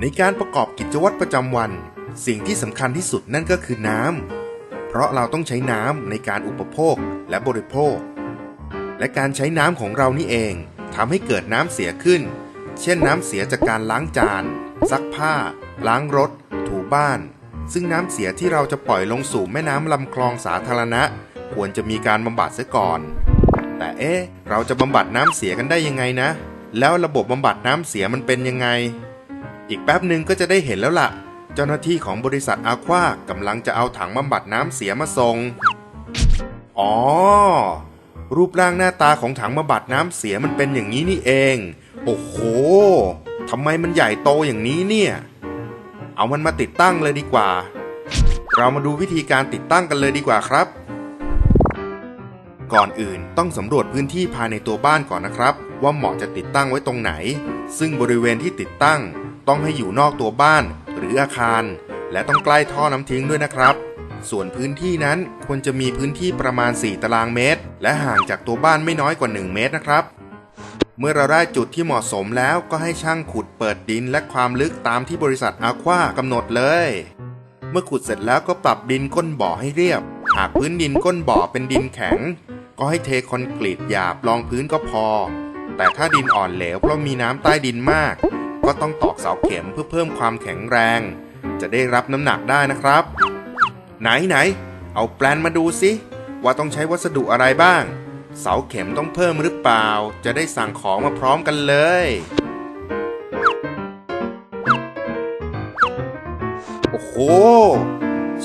ในการประกอบกิจวัตรประจำวัน สิ่งที่สำคัญที่สุดนั่นก็คือน้ำ เพราะเราต้องใช้น้ำในการอุปโภคและบริโภค และการใช้น้ำของเรานี่เองทำให้เกิดน้ำเสียขึ้น เช่นน้ำเสียจากการล้างจาน ซักผ้า ล้างรถ ถูบ้าน ซึ่งน้ำเสียที่เราจะปล่อยลงสู่แม่น้ำลำคลองสาธารณะ ควรจะมีการบำบัดเสียก่อน แต่เอ๊ะ เราจะบำบัดน้ำเสียกันได้ยังไงนะ แล้วระบบบำบัดน้ำเสียมันเป็นยังไง อีกแป๊บหนึ่งก็จะได้เห็นแล้วล่ะ เจ้าหน้าที่ของบริษัทอาควากำลังจะเอาถังบำบัดน้ำเสียมาส่ง อ๋อ รูปร่างหน้าตาของถังบำบัดน้ำเสียมันเป็นอย่างนี้นี่เอง โอ้โหทำไมมันใหญ่โตอย่างนี้เนี่ย เอามันมาติดตั้งเลยดีกว่า เรามาดูวิธีการติดตั้งกันเลยดีกว่าครับ ก่อนอื่นต้องสำรวจพื้นที่ภายในตัวบ้านก่อนนะครับ ว่าเหมาะจะติดตั้งไว้ตรงไหน ซึ่งบริเวณที่ติดตั้ง ต้องให้อยู่นอกตัวบ้านหรืออาคาร และต้องใกล้ท่อน้ำทิ้งด้วยนะครับ ส่วนพื้นที่นั้นควรจะมีพื้นที่ประมาณ 4 ตารางเมตร และห่างจากตัวบ้านไม่น้อยกว่า 1 เมตรนะครับ เมื่อเราได้จุดที่เหมาะสมแล้วก็ให้ช่างขุดเปิดดินและความลึกตามที่บริษัทอาควากำหนดเลย เมื่อขุดเสร็จแล้วก็ปรับดินก้นบ่อให้เรียบ หากพื้นดินก้นบ่อเป็นดินแข็ง ก็ให้เทคอนกรีตหยาบรองพื้นก็พอ แต่ถ้าดินอ่อนเหลวเพราะมีน้ำใต้ดินมาก ก็ต้องตอกเสาเข็มเพื่อเพิ่มความแข็งแรง จะได้รับน้ำหนักได้นะครับ ไหนไหนเอาแปลนมาดูสิว่าต้องใช้วัสดุอะไรบ้าง เสาเข็มต้องเพิ่มหรือเปล่า จะได้สั่งของมาพร้อมกันเลย โอ้โห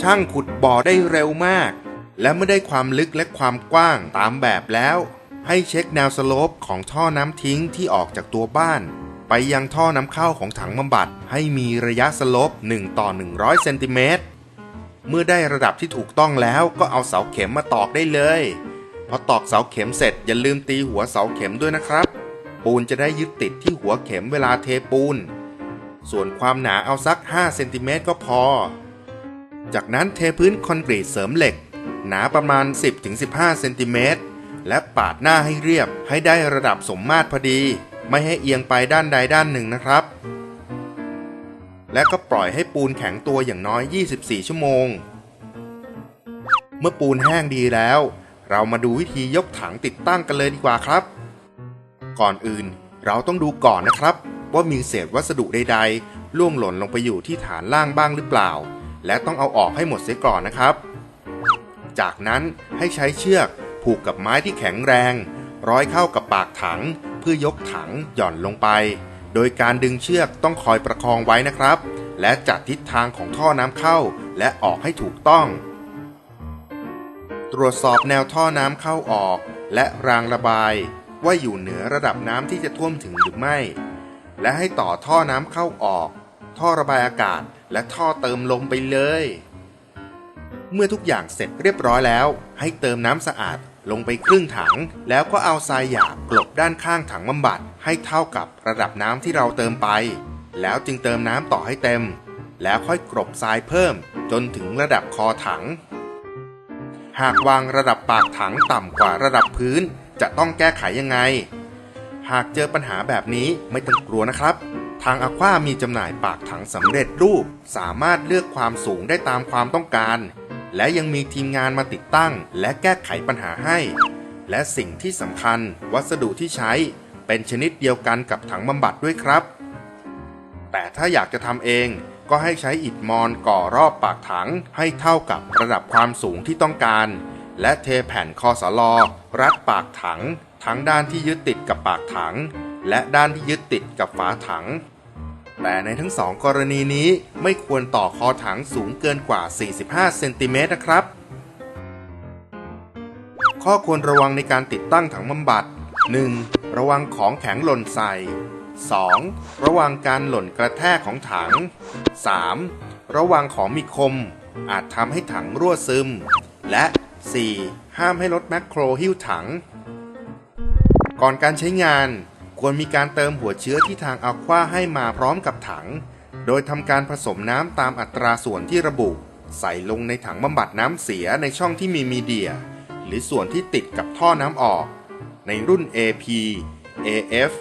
ช่างขุดบ่อได้เร็วมาก และเมื่อได้ความลึกและความกว้างตามแบบแล้ว ให้เช็คแนวสโลปของท่อน้ำทิ้งที่ออกจากตัวบ้าน ไปยังท่อน้ำเข้าของถังบำบัด ให้มีระยะสโลป1ต่อ 100เซนติเมตรเมื่อได้ระดับที่ถูกต้องแล้วก็เอาเสาเข็มมาตอกได้เลย พอตอกเสาเข็มเสร็จอย่าลืมตีหัวเสาเข็มด้วยนะครับ ปูนจะได้ยึดติดที่หัวเข็มเวลาเทปูน ส่วนความหนาเอาสัก5เซนติเมตรก็พอ จากนั้นเทพื้นคอนกรีตเสริมเหล็ก หนาประมาณ 10-15เซนติเมตร และปาดหน้าให้เรียบให้ได้ระดับสมมาตรพอดี ไม่ให้เอียงไปด้านใดด้านหนึ่งนะครับ และก็ปล่อยให้ปูนแข็งตัวอย่างน้อย 24 ชั่วโมง เมื่อปูนแห้งดีแล้ว เรามาดูวิธียกถังติดตั้งกันเลยดีกว่าครับ ก่อนอื่นเราต้องดูก่อนนะครับ ว่ามีเศษวัสดุใดๆล่วงหล่นลงไปอยู่ที่ฐานล่างบ้างหรือเปล่า และต้องเอาออกให้หมดเสียก่อนนะครับ จากนั้นให้ใช้เชือก ผูกกับไม้ที่แข็งแรง ร้อยเข้ากับปากถัง เพื่อยกถังหย่อนลงไป โดยการดึงเชือกต้องคอยประคองไว้นะครับ และจัดทิศทางของท่อน้ำเข้าและออกให้ถูกต้อง ตรวจสอบแนวท่อน้ำเข้าออก และรางระบาย ว่าอยู่เหนือระดับน้ำที่จะท่วมถึงหรือไม่ และให้ต่อท่อน้ำเข้าออก ท่อระบายอากาศและท่อเติมลมไปเลยเมื่อทุกอย่างเสร็จเรียบร้อยแล้ว ให้เติมน้ำสะอาด ลงไปครึ่งถัง แล้วก็เอาทรายหยาบกลบด้านข้างถังบำบัดให้เท่ากับระดับน้ำที่เราเติมไป แล้วจึงเติมน้ำต่อให้เต็ม แล้วค่อยกลบทรายเพิ่ม จนถึงระดับคอถัง หากวางระดับปากถังต่ำกว่าระดับพื้น จะต้องแก้ไขยังไง หากเจอปัญหาแบบนี้ไม่ต้องกลัวนะครับ ทางอความีจำหน่ายปากถังสำเร็จรูป สามารถเลือกความสูงได้ตามความต้องการ และยังมีทีมงานมาติดตั้ง และแก้ไขปัญหาให้ และสิ่งที่สำคัญวัสดุที่ใช้เป็นชนิดเดียวกันกับถังบำบัดด้วยครับ แต่ถ้าอยากจะทำเองก็ให้ใช้อิฐมอนก่อรอบปากถังให้เท่ากับระดับความสูงที่ต้องการ และเทแผ่นคอสลอรัดปากถัง ทั้งด้านที่ยึดติดกับปากถัง และด้านที่ยึดติดกับฝาถัง แต่ในทั้งสองกรณีนี้ไม่ควรต่อคอถังสูงเกินกว่า 45 เซนติเมตรนะครับ ข้อควรระวังในการติดตั้งถังบำบัด 1. ระวังของแข็งหล่นใส่ 2. ระวังการหล่นกระแทกของถัง 3. ระวังของมีคม อาจทำให้ถังรั่วซึม และ 4. ห้ามให้รถแมคโครหิ้วถัง ก่อนการใช้งาน ควรมีการเติมหัวเชื้อที่ทางอัลควาให้มาพร้อมกับถัง โดยทำการผสมน้ำตามอัตราส่วนที่ระบุ ใส่ลงในถังบำบัดน้ำเสียในช่องที่มีมีเดีย หรือส่วนที่ติดกับท่อน้ำออก ในรุ่น AP AF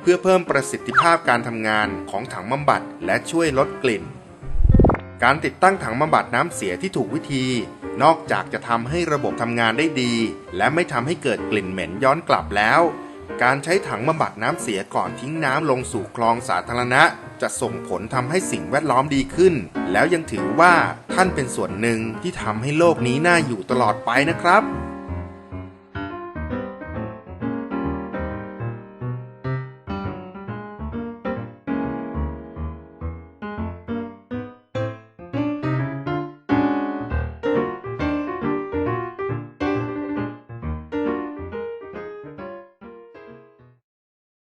เพื่อเพิ่มประสิทธิภาพการทำงานของถังบำบัดและช่วยลดกลิ่น การติดตั้งถังบำบัดน้ำเสียที่ถูกวิธี นอกจากจะทำให้ระบบทำงานได้ดี และไม่ทำให้เกิดกลิ่นเหม็นย้อนกลับแล้ว การใช้ถังบำบัดน้ำเสียก่อนทิ้งน้ำลงสู่คลองสาธารณะ จะส่งผลทำให้สิ่งแวดล้อมดีขึ้น แล้วยังถือว่าท่านเป็นส่วนหนึ่งที่ทำให้โลกนี้น่าอยู่ตลอดไปนะครับ